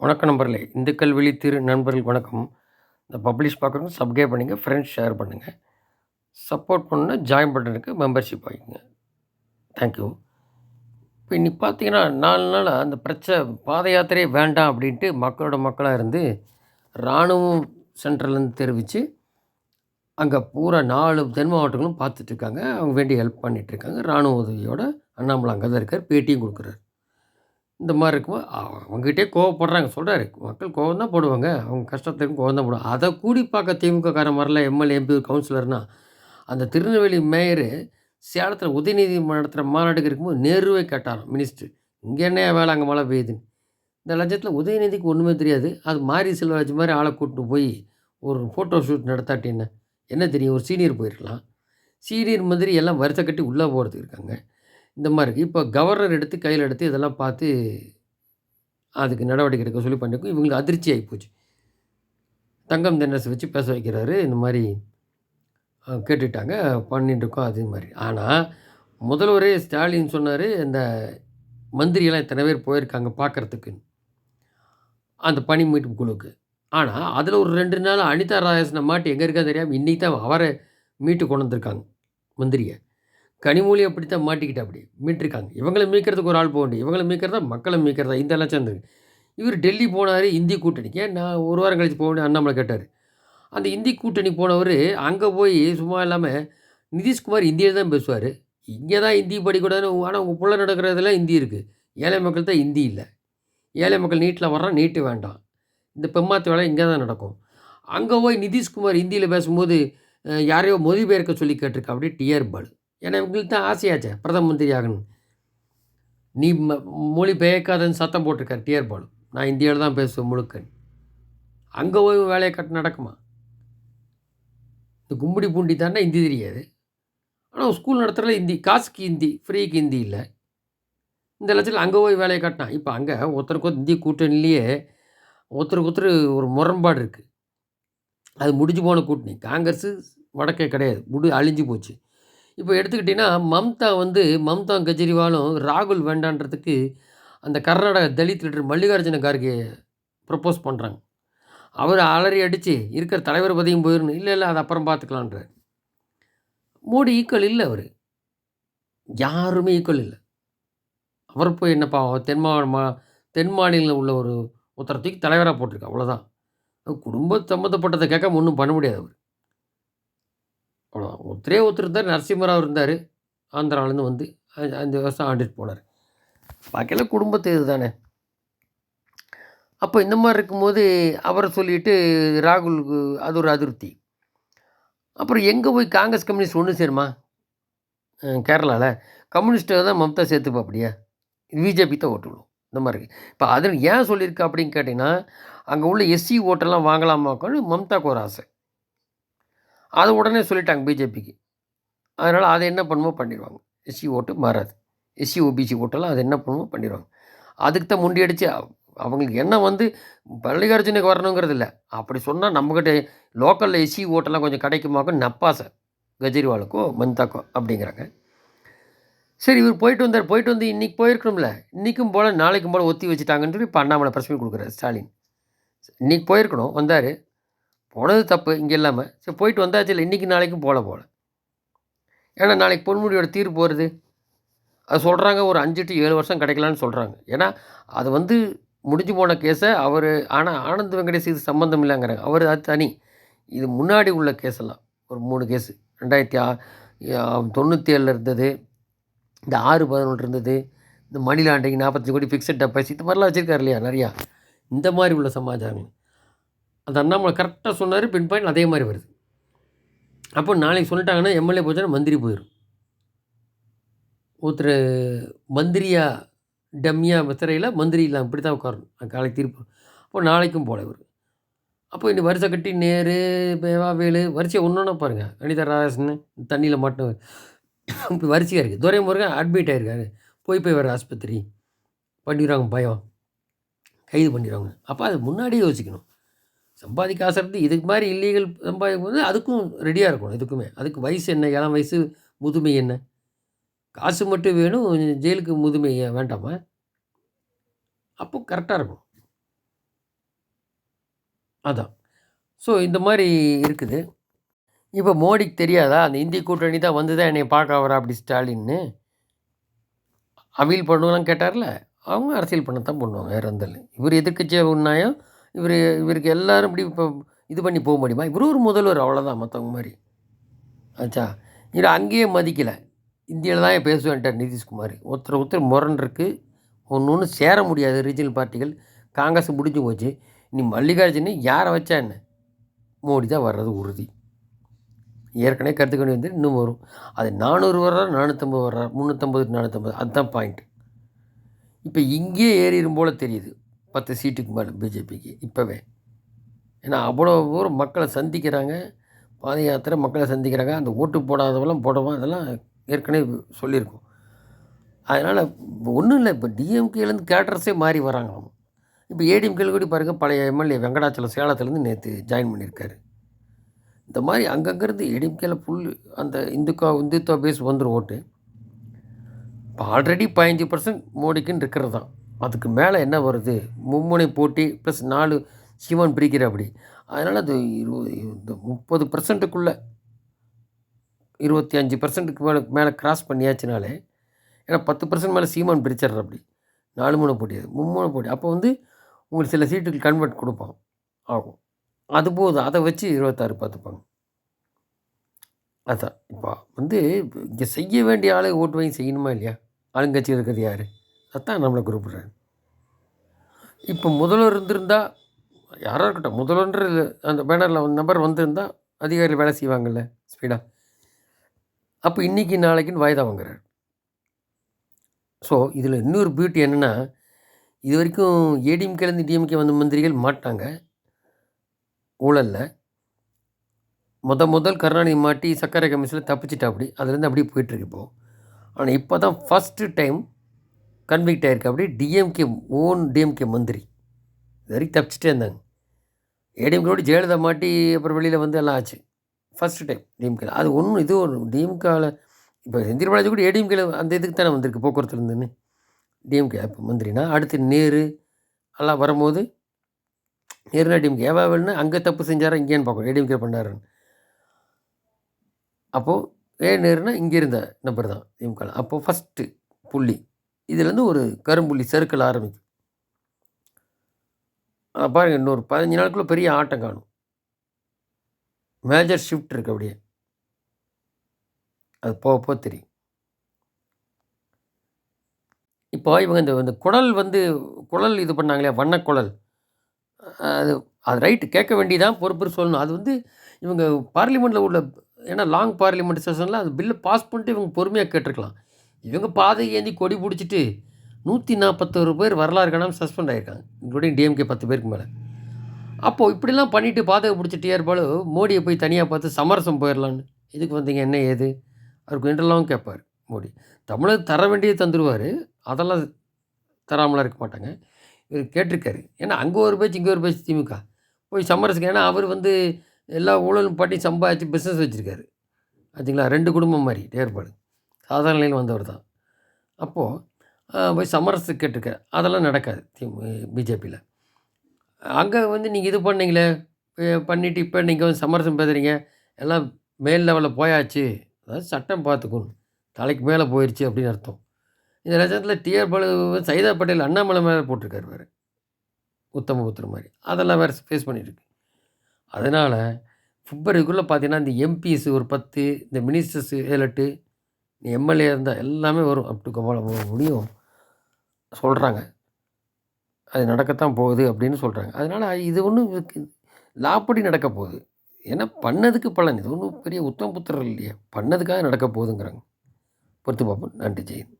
வணக்கம் நண்பர்களே. இந்துக்கள் திரு நண்பர்கள் வணக்கம். இந்த பப்ளிஷ் பார்க்குறவங்க சப்ஸ்கிரைப் பண்ணுங்கள் ஃப்ரெண்ட்ஸ் ஷேர் பண்ணுங்கள் சப்போர்ட் பண்ணுன்னா ஜாயின் பட்டனுக்கு மெம்பர்ஷிப் ஆகிக்கோங்க தேங்க்யூ இப்போ இன்னைக்கு பார்த்தீங்கன்னா நாலு நாள் அந்த பிரச்சனை பாத யாத்திரையே வேண்டாம் அப்படின்ட்டு மக்களோட மக்களாக இருந்து இராணுவம் சென்டர்லேருந்து தெரிவித்து அங்கே பூரா நாலு தென் மாவட்டங்களும் பார்த்துட்ருக்காங்க அவங்க வேண்டிய ஹெல்ப் பண்ணிகிட்ருக்காங்க இராணுவ உதவியோட அண்ணாமலை அங்கே தான் இருக்கார் பேட்டியும் கொடுக்குறாரு. இந்த மாதிரி இருக்கும்போது அவங்ககிட்டே கோவப்படுறாங்க. சொல்கிறாரு மக்கள் கோவம் தான் போடுவாங்க. அவங்க கஷ்டத்துக்கும் கோவம் தான் போடுவாங்க. அதை கூடி பார்க்க திமுககாரன் மாதிரிலாம் எம்எல்ஏ எம்பி கவுன்சிலர்னா அந்த திருநெல்வேலி மேயர் சேலத்தில் உதயநிதி நடத்துகிற மாநாட்டுக்கு இருக்கும்போது நேருவே கேட்டாராம் மினிஸ்டர். இங்கே என்ன வேலை அங்கே மழை பெய்யுதுன்னு? இந்த லட்சத்தில் உதயநிதிக்கு ஒன்றுமே தெரியாது. அது மாரி செல்வராஜ் மாதிரி ஆளை கூப்பிட்டு போய் ஒரு ஃபோட்டோ ஷூட் நடத்தாட்டி என்ன என்ன தெரியும்? ஒரு சீனியர் போயிருக்கலாம். சீனியர் மாதிரி எல்லாம் வருத்த கட்டி உள்ளே போகிறதுக்கு இருக்காங்க. இந்த மாதிரி இருக்குது இப்போ கவர்னர் எடுத்து கையில் எடுத்து இதெல்லாம் பார்த்து அதுக்கு நடவடிக்கை எடுக்க சொல்லி பண்ணிருக்கோம். இவங்களுக்கு அதிர்ச்சி ஆகி போச்சு. தங்கம் தென்னரசு வச்சு பேச வைக்கிறாரு. இந்த மாதிரி கேட்டுட்டாங்க. பண்ணிட்டுருக்கோம் அது மாதிரி. ஆனால் முதல்வரே ஸ்டாலின் சொன்னார் இந்த மந்திரியெல்லாம் இத்தனை பேர் போயிருக்காங்க பார்க்குறதுக்கு. அந்த பணி மீட்பு குழுக்கு ஆனால் அதில் ஒரு ரெண்டு நாள் அனிதா ராஜேஷனை மாட்டி எங்கே இருக்கா தெரியாமல் இன்றைக்கி தான் அவரை மீட்டு கொண்டு வந்திருக்காங்க மந்திரியை. கனிமொழி அப்படித்தான் மாட்டிக்கிட்டா அப்படி? மீட்டிருக்காங்க. இவங்களை மீட்கிறதுக்கு ஒரு ஆள் போக வேண்டிய இவங்களை மீட்கிறதா? மக்களை மீட்கிறதா? இந்த எல்லாம் சேர்ந்துருக்கு இவர் டெல்லி போனார் இந்தி கூட்டணிக்கு. நான் ஒரு வாரம் கழித்து போக அண்ணாமலை கேட்டார். அந்த இந்தி கூட்டணி போனவர் அங்கே போய் சும்மா இல்லாமல் நிதிஷ்குமார் இந்தியில் தான் பேசுவார். இங்கே தான் ஹிந்தி படிக்கூடாதுன்னு ஆனால் உங்கள் பிள்ளை நடக்கிறதுல ஹிந்தி இருக்குது ஏழை மக்கள் தான் ஹிந்தி இல்லை. ஏழை மக்கள் நீட்டில் வர்றான் நீட்டு வேண்டாம். இந்த பெம்மாத்து வேலை இங்கே தான் நடக்கும். அங்கே போய் நிதிஷ்குமார் ஹிந்தியில் பேசும்போது யாரையோ மொழிபெயர்க்க சொல்லி கேட்டிருக்கா அப்படியே டிஆர் பாலு. ஏன்னா இவங்களுக்கு தான் ஆசையாச்சே பிரதம மந்திரி ஆகணும் நீ மொழி பெயர்க்காதன்னு சத்தம் போட்டிருக்கார் டிஆர் பாலு. நான் இந்தியாவில் தான் பேசுவேன் முழுக்க. அங்கே போய் வேலையை கட்டு நடக்குமா? இந்த கும்படி பூண்டி தானே ஹிந்தி தெரியாது. ஆனால் ஸ்கூல் நடத்துகிறதுல ஹிந்தி காசுக்கு ஹிந்தி ஃப்ரீக்கு ஹிந்தி இல்லை. இந்த லட்சத்தில் அங்கே போய் வேலையை காட்டினான். இப்போ அங்கே ஒருத்தருக்கு இந்திய கூட்டணிலேயே ஒருத்தருக்கு ஒருத்தர் ஒரு முரண்பாடு இருக்குது அது முடிஞ்சு போன கூட்டணி. காங்கிரஸு வடக்கே கிடையாது. முடி அழிஞ்சு போச்சு. இப்போ எடுத்துக்கிட்டிங்கன்னா மம்தா வந்து மம்தா கெஜ்ரிவாலும் ராகுல் வேண்டான்றதுக்கு அந்த கர்நாடக தலித் லீடர் மல்லிகார்ஜுன கார்கே ப்ரப்போஸ் பண்ணுறாங்க அவர் அலறி அடித்து இருக்கிற தலைவர் பதவியும் போயிடணும் இல்லை இல்லை அது அப்புறம் பார்த்துக்கலான்றார். மோடி ஈக்குவல் இல்லை அவர். யாருமே ஈக்குவல் இல்லை. அவர் போய் என்னப்பா தென் மா மா- தென் மாநிலம் உள்ள ஒரு ஒருத்தரத்துக்கு தலைவராக போட்டிருக்கு அவ்வளோதான் குடும்ப சம்மந்தப்பட்டதை கேட்க ஒன்றும் பண்ண முடியாது அவர். அவ்வளோதான் ஒருத்தரே ஒருத்தர் இருந்தார் நரசிம்மராவ் இருந்தார். ஆந்திராவிலேருந்து வந்து அஞ்சு வருஷம் ஆண்டுட்டு போனார். பாக்கியெல்லாம் குடும்பத்து இது தானே அப்போ இந்த மாதிரி இருக்கும்போது அவரை சொல்லிட்டு ராகுலுக்கு அது ஒரு அதிருப்தி. அப்புறம் எங்கே போய் காங்கிரஸ் கம்யூனிஸ்ட் ஒன்று சேருமா? கேரளாவில் கம்யூனிஸ்ட்டை தான் மம்தா சேர்த்துப்பா அப்படியா. பிஜேபி தான் ஓட்டு விடும். இந்த மாதிரி இருக்குது இப்போ அதில் ஏன் சொல்லியிருக்கா அப்படின்னு கேட்டிங்கன்னா அங்கே உள்ள எஸ்சி ஓட்டெல்லாம் வாங்கலாமாக்கன்னு மம்தாக்கு ஒரு ஆசை. அதை உடனே சொல்லிட்டாங்க பிஜேபிக்கு. அதனால் அதை என்ன பண்ணுமோ பண்ணிடுவாங்க. எஸ்சி ஓட்டு மாறாது. எஸ்சி ஓபிசி ஓட்டெல்லாம் அது என்ன பண்ணுமோ பண்ணிடுவாங்க. அதுக்கு தான் முண்டி அடித்து அவங்களுக்கு என்ன வந்து மல்லிகார்ஜுனுக்கு வரணுங்கிறது இல்லை. அப்படி சொன்னால் நம்மக்கிட்ட லோக்கலில் எஸ்சி ஓட்டெல்லாம் கொஞ்சம் கிடைக்குமாக்கும் நப்பாசை கெஜ்ரிவாலுக்கோ மம்தாக்கோ அப்படிங்கிறாங்க. சரி இவர் போயிட்டு வந்தார். போயிட்டு வந்து இன்றைக்கி போயிருக்கணும்ல. இன்றைக்கும் போல் நாளைக்கும் போல் ஒத்தி வச்சுட்டாங்கன்னு சொல்லி இப்போ அண்ணாமலை பிரச்சனை கொடுக்குறாரு ஸ்டாலின். இன்றைக்கி போயிருக்கணும். வந்தார். போனது தப்பு இங்கே இல்லாமல் சரி போயிட்டு வந்தாச்சு இல்லை இன்றைக்கி நாளைக்கும் போகல போகல ஏன்னா நாளைக்கு பொன்முடியோட தீர்ப்பு வருது. அது சொல்கிறாங்க ஒரு அஞ்சு டு ஏழு வருஷம் கிடைக்கலான்னு சொல்கிறாங்க ஏன்னா அது வந்து முடிஞ்சு போன கேஸை அவர் ஆனால் ஆனந்த் வெங்கடேஷ் இது சம்மந்தம் இல்லைங்கிறாங்க அவர் அது தனி. இது முன்னாடி உள்ள கேஸ் எல்லாம் ஒரு மூணு கேஸு ரெண்டாயிரத்தி ஆ தொண்ணூற்றி ஏழில் இருந்தது இந்த ஆறு பதினொன்று இருந்தது இந்த மணிலாண்டைக்கு நாற்பத்தஞ்சு கோடி ஃபிக்ஸட் டெபாசிட் இது மாதிரிலாம் வச்சுருக்காரு இல்லையா நிறையா. இந்த மாதிரி உள்ள சமாச்சாரங்கள். அந்த அண்ணாமலை கரெக்டாக சொன்னார் பின் பாயிண்ட் அதே மாதிரி வருது. அப்போ நாளைக்கு சொல்லிட்டாங்கன்னா எம்எல்ஏ போச்சுன்னா மந்திரி போயிடும் ஒருத்தர் மந்திரியா டம்மியா சிறையில் மந்திரி இல்லாமல் இப்படி தான் உட்காரணும். அது காலை தீர்ப்பு. அப்போ நாளைக்கும் போல இவர். அப்போ இன்னும் வரிசை கட்டி நேரு பேவா வேலு ஒன்றுனா பாருங்கள் அனிதா ராதாசன் தண்ணியில் மாட்டின இப்படி வரிசையாக இருக்குது துரைமுருகன் அட்மிட் ஆகிருக்காரு போய் போய் வர ஆஸ்பத்திரி. பண்ணிடுவாங்க பயம். கைது பண்ணிடுவாங்க. அப்போ அது முன்னாடியே யோசிக்கணும். சம்பாதிக்க ஆசைப்பட்டு இதுக்கு மாதிரி இல்லீகல் சம்பாதிக்கும் போது அதுக்கும் ரெடியாக இருக்கணும் இதுக்குமே அதுக்கு வயசு என்ன இளம் வயசு முதுமை என்ன காசு மட்டும் வேணும் ஜெயிலுக்கு முதுமை வேண்டாமா அப்போ கரெக்டாக இருக்கும் அதான். ஸோ இந்த மாதிரி இருக்குது. இப்போ மோடிக்கு தெரியாதா? அந்த இந்திய கூட்டணி தான் வந்து தான் என்னை பார்க்க வராப்படி ஸ்டாலின்னு. அவியல் பண்ணணும்லாம் கேட்டார்ல, அவங்க அரசியல் பண்ணத்தான் பண்ணுவாங்க. வேற எந்த இவர் எதிர்கட்சியாக எதிர்க்கட்சியா இவர் இவருக்கு எல்லாரும் இப்படி இப்போ இது பண்ணி போக முடியுமா? இவரும் ஒரு முதல்வர் அவ்வளோதான் மற்றவங்க மாதிரி ஆச்சா? இவரு அங்கேயே மதிக்கலை இந்தியாவில் தான் பேசுவேன்ட்டார் நிதிஷ்குமார். ஒருத்தர் ஒருத்தர் முரண் இருக்குது ஒன்று ஒன்று சேர முடியாது ரீஜினல் பார்ட்டிகள். காங்கிரஸ் முடிஞ்சு போச்சு. நீ மல்லிகார்ஜுனே யாரை வச்சா என்ன? மோடி தான் வர்றது உறுதி. ஏற்கனவே கருத்து வந்து இன்னும் வரும். அது 400 வர்றா, 450 வர்றா, 350, 450 அதுதான் பாயிண்ட். இப்போ இங்கேயே ஏறிடும் போல் தெரியுது. 10 சீட்டுக்கு மேலே பிஜேபிக்கு இப்போவே ஏன்னா அவ்வளோ தூரம் மக்களை சந்திக்கிறாங்க. பாத யாத்திரை மக்களை சந்திக்கிறாங்க. அந்த ஓட்டு போடாதவெல்லாம் போடுவான். அதெல்லாம் ஏற்கனவே சொல்லியிருக்கோம். அதனால் ஒன்றும் இல்லை இப்போ டிஎம்கேலேருந்து கேட்ரஸே மாறி வராங்களாம். இப்போ ஏடிஎம்கேல கூட பாருங்க பழைய எம்எல்ஏ வெங்கடாச்சலம் சேலத்துலேருந்து நேற்று ஜாயின் பண்ணியிருக்காரு. இந்த மாதிரி அங்கங்கேருந்து ஏடிஎம்கேல ஃபுல் அந்த இந்துக்கா இந்துத்துவா பேஸ் வந்துடும் ஓட்டு. இப்போ ஆல்ரெடி 15% மோடிக்குன்னு இருக்கிறது தான். அதுக்கு மேலே என்ன வருது? மும்முனை போட்டி ப்ளஸ் 4 சீமான் பிரிக்கிறாப்படி. அதனால் அது இருபது இந்த முப்பது பர்சன்ட்டுக்குள்ளே இருபத்தி அஞ்சு பர்சன்ட்டுக்கு மேலே மேலே கிராஸ் பண்ணியாச்சுனாலே ஏன்னா பத்து பர்சன்ட் மேலே சீமான் பிரிச்சிடுறாப்படி. 4 முனை போட்டி அது. மும்முனை போட்டி. அப்போ வந்து உங்களுக்கு சில சீட்டுக்கு கன்வெர்ட் கொடுப்போம் ஆகும். அது போதும். அதை வச்சு 26 பார்த்துப்பாங்க. அதான். இப்போ வந்து இங்கே செய்ய வேண்டிய ஆளை ஓட்டு வாங்கி செய்யணுமா இல்லையா? ஆளுங்கட்சியில இருக்கிறது யாரு? அதான் நம்மளை கூப்பிட்றேன் இப்போ முதல்வர் இருந்திருந்தால் யாராக இருக்கட்டும். முதல்வர்ன்ற அந்த பேனரில் நம்பர் வந்திருந்தால் அதிகாரிகள் வேலை செய்வாங்கல்ல ஸ்பீடாக அப்போ இன்னைக்கு நாளைக்குன்னு வாய்தா வாங்குறாரு. ஸோ இதில் இன்னொரு பியூட்டி என்னென்னா இது வரைக்கும் ஏடிஎம்கேலேருந்து டிஎம்கே வந்த மந்திரிகள் மாட்டாங்க. ஊழலில். முத முதல் கருணாநிதி மாட்டி சர்க்கரை தப்பிச்சிட்டா அப்படியே அதுலேருந்து அப்படியே போயிட்டுருக்கு இப்போது ஆனால் இப்போ தான் ஃபஸ்ட்டு டைம் கன்விக்ட் ஆயிருக்காப்படி டிஎம்கே ஓன் டிஎம்கே மந்திரி. இது வரைக்கும் தப்பிச்சிட்டே இருந்தாங்க. ஏடிஎம்கேவோட ஜெயலலிதா மாட்டி அப்புறம் வெளியில் வந்து எல்லாம் ஆச்சு. ஃபஸ்ட்டு டைம் டிஎம்கேல. அது ஒன்றும் இது ஒரு டிஎம்கேவில் இப்போ செந்தில் பாலாஜி கூட ஏடிஎம்கேல அந்த இதுக்கு தானே வந்திருக்கு போக்குவரத்துலேருந்துன்னு. டிஎம்கே இப்போ மந்திரினா, அடுத்து நேரு எல்லாம் வரும்போது நேருனா டிஎம்கே. ஏவாவல்னு அங்கே தப்பு செஞ்சாரா இங்கேன்னு பார்க்கணும். ஏடிஎம்கே பண்ணாருன்னு அப்போது ஏ நேருனா இங்கே இருந்த நபர் தான் டிஎம்கேல அப்போது ஃபர்ஸ்ட்டு புள்ளி. இதுலேருந்து ஒரு கரும்புள்ளி சறுக்கல் ஆரம்பிக்கும். பாருங்கள் இன்னொரு பதினஞ்சு நாளுக்குள்ளே பெரிய ஆட்டம் காணும். மேஜர் ஷிஃப்ட் இருக்கு அப்படியே. அது போக போக தெரியும். இப்போ இவங்க இந்த இந்த குடல் வந்து குழல் இது பண்ணாங்களே வண்ணக்குழல். அது அது ரைட்டு கேட்க வேண்டியதான் பொறுப்பு சொல்லணும். அது வந்து இவங்க பார்லிமெண்ட்டில் உள்ள ஏன்னா லாங் பார்லிமெண்ட் செஷனில் அது பில்லை பாஸ் பண்ணிட்டு இவங்க பொறுமையாக கேட்டுருக்கலாம். இவங்க பாதை ஏந்தி கொடி பிடிச்சிட்டு நூற்றி நாற்பத்தோரு பேர் வரலாறு காணாமல் சஸ்பெண்ட் ஆகியிருக்காங்க இன்க்ளூடிங் டிஎம்கே 10 பேருக்கு மேலே அப்போது இப்படிலாம் பண்ணிவிட்டு பாதக பிடிச்சிட்டு டிஆர் மோடியை போய் தனியாக பார்த்து சமரசம் போயிடலான்னு எதுக்கு வந்தீங்க? என்ன ஏது? அவருக்கு இன்டர்வியூலாம் கேட்பாரு மோடி. தமிழர் தர வேண்டியது தந்துடுவார் அதெல்லாம் தராமலாம் இருக்க மாட்டாங்க. இவர் கேட்டிருக்காரு. ஏன்னா அங்கே ஒரு பேச்சு, இங்கே ஒரு பேச்சு திமுக. போய் சமரசுக்கு ஏன்னா அவர் வந்து எல்லா ஊழலும் பண்ணி சம்பாதிச்சு பிஸ்னஸ் வச்சுருக்காரு ஆச்சுங்களா? ரெண்டு குடும்பம் மாதிரி ஏற்பாடு சாதாரண நிலையில் வந்தவர் தான். அப்போது போய் சமரசு கேட்டிருக்காரு. அதெல்லாம் நடக்காது திமு அங்கே வந்து நீங்கள் இது பண்ணீங்களே, பண்ணிவிட்டு இப்போ நீங்கள் வந்து சமரசம் பேசுகிறீங்க எல்லாம் மேல் லெவலில் போயாச்சு. அதாவது சட்டம் பார்த்துக்கணும் தலைக்கு மேலே போயிடுச்சு அப்படின்னு அர்த்தம். இந்த லட்சத்தில் டிஆர் பாலு சைதா பட்டேல் அண்ணாமலை மேலே போட்டிருக்காரு வேற. உத்தமபுத்திரன் மாதிரி அதெல்லாம் வேறு ஃபேஸ் பண்ணியிருக்கு. அதனால் பிப்ரவரிக்குள்ள பார்த்தீங்கன்னா, இந்த எம்பிஸ் ஒரு 10 இந்த மினிஸ்டர்ஸ் 7, நீ எம்எல்ஏ இருந்தால் எல்லாமே வரும். அப் டூ கபால முடியும் சொல்கிறாங்க அது நடக்கத்தான் போகுது அப்படின்னு சொல்கிறாங்க அதனால இது ஒன்றும் லாப்படி நடக்க போகுது. ஏன்னா பண்ணதுக்கு பலன். இது ஒன்றும் பெரிய உத்தம புத்திரர் இல்லையே. பண்ணதுக்காக நடக்க போகுதுங்கிறாங்க. பொறுத்து பார்ப்போம். நன்றி ஜெயின்